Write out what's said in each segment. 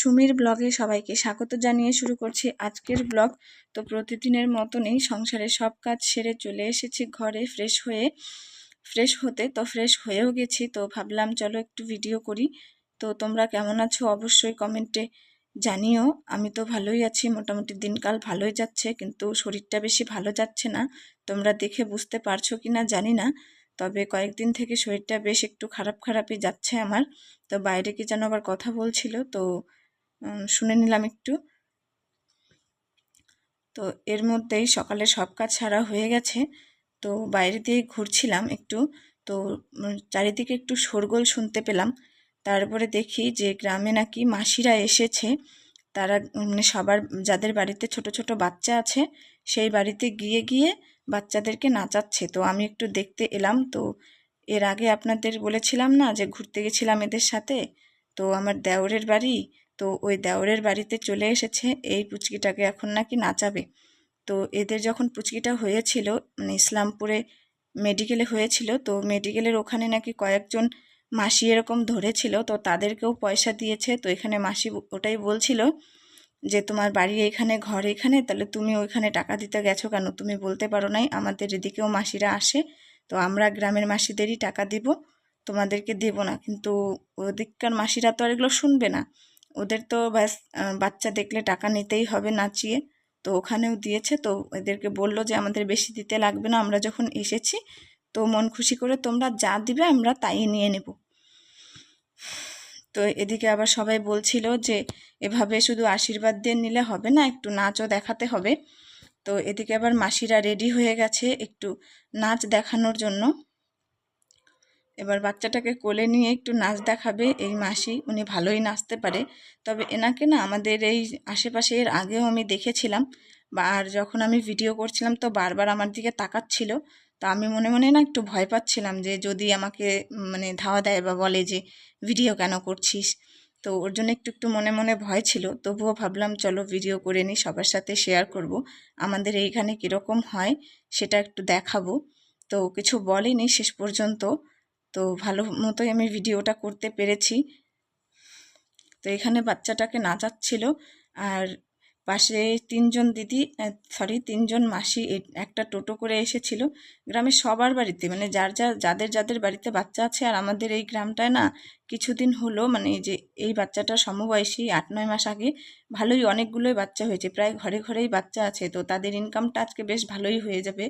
সুমির ব্লগে সবাইকে স্বাগত জানিয়ে শুরু করছি আজকের ব্লগ। তো প্রতিদিনের মতনই সংসারে সব কাজ সেরে চলে এসেছি, ঘরে ফ্রেশ হয়ে ফ্রেশ হতে তো ফ্রেশ হয়েও গেছি। তো ভাবলাম চলো একটু ভিডিও করি। তো তোমরা কেমন আছো অবশ্যই কমেন্টে জানিও। আমি তো ভালোই আছি, মোটামুটি দিনকাল ভালোই যাচ্ছে, কিন্তু শরীরটা বেশি ভালো যাচ্ছে না। তোমরা দেখে বুঝতে পারছ কি না জানি না, তবে কয়েকদিন থেকে শরীরটা বেশ একটু খারাপ খারাপই যাচ্ছে আমার। তো বাইরে কি যেন আবার কথা বলছিল, তো শুনে নিলাম একটু। তো এর মধ্যেই সকালে সব কাজ সারা হয়ে গেছে। তো বাইরে দিয়ে ঘুরছিলাম একটু। তো চারিদিকে একটু শোরগোল শুনতে পেলাম। তারপরে দেখি যে গ্রামে নাকি মাসিরা এসেছে। তারা মানে সবার যাদের বাড়িতে ছোট ছোট বাচ্চা আছে, সেই বাড়িতে গিয়ে গিয়ে বাচ্চাদেরকে নাচাচ্ছে। তো আমি একটু দেখতে এলাম। তো এর আগে আপনাদের বলেছিলাম না যে ঘুরতে গেছিলাম এদের সাথে? তো আমার দেওরের বাড়ি। তো ওই দেওরের বাড়িতে চলে এসেছে, এই পুচকিটাকে এখন নাকি নাচাবে। তো এদের যখন পুচকিটা হয়েছিল মানে ইসলামপুরে মেডিকেলে হয়েছিল, তো মেডিকেলের ওখানে নাকি কয়েকজন মাসি এরকম ধরেছিল, তো তাদেরকেও পয়সা দিয়েছে। তো এখানে মাসি ওটাই বলছিল যে, তোমার বাড়ি এখানে, ঘর এখানে, তাহলে তুমি ওইখানে টাকা দিতে গেছো কেন? তুমি বলতে পারো নাই, আমাদের এদিকেও মাসিরা আসে, তো আমরা গ্রামের মাসিদেরই টাকা দিব, তোমাদেরকে দেব না। কিন্তু ওদিককার মাসিরা তো আর এগুলো শুনবে না। ওদের তো ব্যাস বাচ্চা দেখলে টাকা নিতেই হবে নাচিয়ে। তো ওখানেও দিয়েছে, তো এদেরকে বলল যে, আমাদের বেশি দিতে লাগবে না, আমরা যখন এসেছি, তো মন খুশি করে তোমরা যা দিবে, আমরা তাই নিয়ে নেব। তো এদিকে আবার সবাই বলছিল যে, এভাবে শুধু আশীর্বাদ দিয়ে নিলে হবে না, একটু নাচও দেখাতে হবে। তো এদিকে আবার মাসিরা রেডি হয়ে গেছে একটু নাচ দেখানোর জন্য। এবার বাচ্চাটাকে কোলে নিয়ে একটু নাচ দেখাবে এই মাসি, উনি ভালোই নাচতে পারে। তবে এনাকে না আমাদের এই আশেপাশে এর আগেও আমি দেখেছিলাম বা আর যখন আমি ভিডিও করছিলাম তো বারবার আমার দিকে তাকাচ্ছিল। তো আমি মনে মনে না একটু ভয় পাচ্ছিলাম যে যদি আমাকে মানে ধাওয়া দেয় বা বলে যে, ভিডিও কেন করছিস? তো ওর জন্য একটু একটু মনে মনে ভয় ছিল। তবুও ভাবলাম, চলো ভিডিও করে নিই, সবার সাথে শেয়ার করব। আমাদের এইখানে কীরকম হয় সেটা একটু দেখাবো। তো কিছু বলেনি শেষ পর্যন্ত। তো ভালো মতোই আমি ভিডিওটা করতে পেরেছি। তো এখানে বাচ্চাটাকে নাচাচ্ছিল আর পাশে তিনজন দিদি সরি তিনজন মাসি একটা টোটো করে এসেছিল। গ্রামের সবার বাড়িতে মানে যার যার যাদের যাদের বাড়িতে বাচ্চা আছে আর আমাদের এই গ্রামটায় না, কিছুদিন হলো মানে যে, এই বাচ্চাটা সমবয়সী আট, নয় মাস আগে, ভালোই অনেকগুলোই বাচ্চা হয়েছে, প্রায় ঘরে ঘরেই বাচ্চা আছে, তো তাদের ইনকামটা আজকে বেশ ভালোই হয়ে যাবে।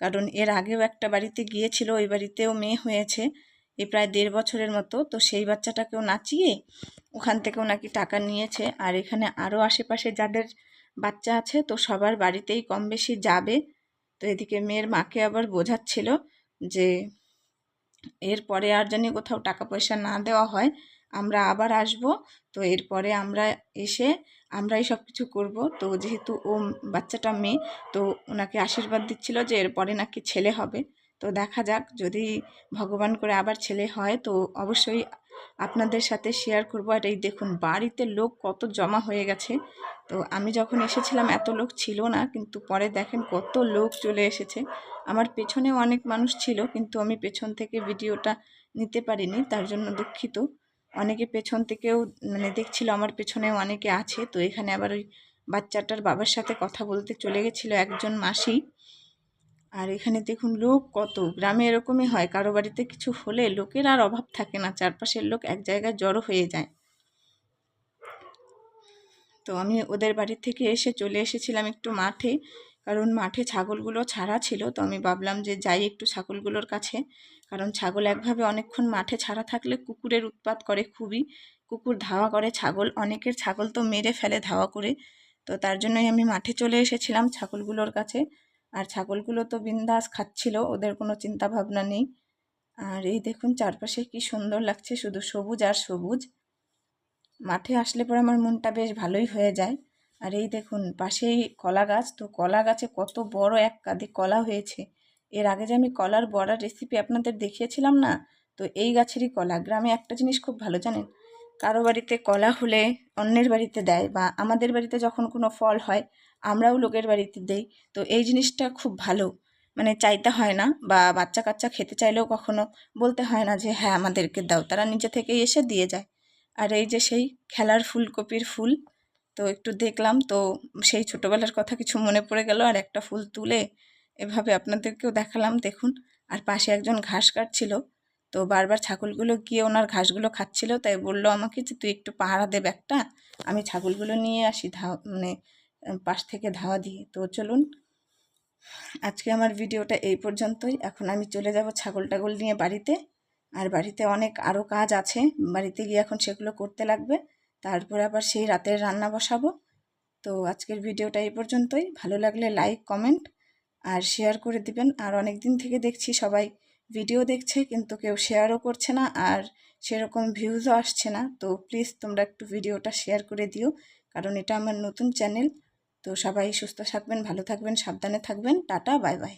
কারণ এর আগেও একটা বাড়িতে গিয়েছিল, ওই বাড়িতেও মেয়ে হয়েছে, এই প্রায় দেড় বছরের মতো। তো সেই বাচ্চাটাকেও নাচিয়ে ওখান থেকেও নাকি টাকা নিয়েছে। আর এখানে আরও আশেপাশে যাদের বাচ্চা আছে, তো সবার বাড়িতেই কম বেশি যাবে। তো এদিকে মেয়ের মাকে আবার বোঝাচ্ছিল যে এরপরে আর জানি কোথাও টাকা পয়সা না দেওয়া হয়, আমরা আবার আসব। তো এরপরে আমরা এসে আমরাই সব কিছু করব। তো যেহেতু ও বাচ্চাটা মেয়ে, তো ওনাকে আশীর্বাদ দিচ্ছিল যে এরপরে নাকি ছেলে হবে। তো দেখা যাক, যদি ভগবান করে আবার ছেলে হয়, তো অবশ্যই আপনাদের সাথে শেয়ার করব। আর এই দেখুন, বাড়িতে লোক কত জমা হয়ে গেছে। তো আমি যখন এসেছিলাম, এত লোক ছিল না, কিন্তু পরে দেখেন কত লোক চলে এসেছে। আমার পেছনেও অনেক মানুষ ছিল, কিন্তু আমি পেছন থেকে ভিডিওটা নিতে পারিনি, তার জন্য দুঃখিত। অনেকে পেছন থেকেও মানে দেখছিল আমার পেছনেও অনেকে আছে। তো এখানে আবার ওই বাচ্চাটার বাবার সাথে কথা বলতে চলে গেছিল একজন মাসি। আর এখানে দেখুন, লোক কত? গ্রামে এরকমই হয়। কারও বাড়িতে কিছু হলে লোকের আর অভাব থাকে না। চারপাশের লোক এক জায়গায় জড়ো হয়ে যায়। তো আমি ওদের বাড়ি থেকে এসে চলে এসেছিলাম একটু মাঠে। কারণ মাঠে ছাগলগুলো ছাড়া ছিল। তো আমি ভাবলাম যে যাই একটু ছাগলগুলোর কাছে। কারণ ছাগল একভাবে অনেকক্ষণ মাঠে ছাড়া থাকলে কুকুরের উৎপাত করে খুবই। কুকুর ধাওয়া করে ছাগল, অনেকের ছাগল তো মেরে ফেলে ধাওয়া করে। তো তার জন্যই আমি মাঠে চলে এসেছিলাম ছাগলগুলোর কাছে। আর ছাগলগুলো তো বিন্দাস খাচ্ছিল, ওদের কোনো চিন্তা ভাবনা নেই। আর এই দেখুন চারপাশে কি সুন্দর লাগছে, শুধু সবুজ আর সবুজ। মাঠে আসলে পরে আমার মনটা বেশ ভালোই হয়ে যায়। আর এই দেখুন পাশেই কলা গাছ, তো কলা গাছে কত বড় এক কাঁদি কলা হয়েছে। এর আগে যে আমি কলার বড়ার রেসিপি আপনাদের দেখিয়েছিলাম না? তো এই গাছেরই কলা। গ্রামে একটা জিনিস খুব ভালো জানেন? কারও বাড়িতে কলা হলে অন্যের বাড়িতে দেয় বা আমাদের বাড়িতে যখন কোনো ফল হয়, আমরাও লোকের বাড়িতে দেই। তো এই জিনিসটা খুব ভালো। মানে চাইতে হয় না বা বাচ্চা কাচ্চা খেতে চাইলেও কখনো বলতে হয় না যে হ্যাঁ আমাদেরকে দাও। তারা নিজে থেকেই এসে দিয়ে যায়। আর এই যে সেই খেলার ফুলকপির ফুল, তো একটু দেখলাম। তো সেই ছোটোবেলার কথা কিছু মনে পড়ে গেল। আর একটা ফুল তুলে এভাবে আপনাদেরকেও দেখালাম, দেখুন। আর পাশে একজন ঘাস কাটছিল, তো বারবার ছাগলগুলো গিয়ে ওনার ঘাসগুলো খাচ্ছিল, তাই বলল আমাকে যে, তুই একটু পাহারা দেব একটা আমি ছাগলগুলো নিয়ে আসি ধাওয়া মানে পাশ থেকে ধাওয়া দিয়ে। তো চলুন, আজকে আমার ভিডিওটা এই পর্যন্তই। এখন আমি চলে যাব ছাগল টাগল নিয়ে বাড়িতে। আর বাড়িতে অনেক আরও কাজ আছে, বাড়িতে গিয়ে এখন সেগুলো করতে লাগবে। তারপরে আবার সেই রাতের রান্না বসাবো। তো আজকের ভিডিওটা এই পর্যন্তই। ভালো লাগলে লাইক, কমেন্ট আর শেয়ার করে দিবেন। আর অনেক দিন থেকে দেখছি সবাই ভিডিও দেখছে, কিন্তু কেউ শেয়ারও করছে না আর সেরকম ভিউজও আসছে না। তো প্লিজ তোমরা একটু ভিডিওটা শেয়ার করে দিও, কারণ এটা আমার নতুন চ্যানেল তো সবাই সুস্থ থাকবেন, ভালো থাকবেন, সাবধানে থাকবেন। Tata bye bye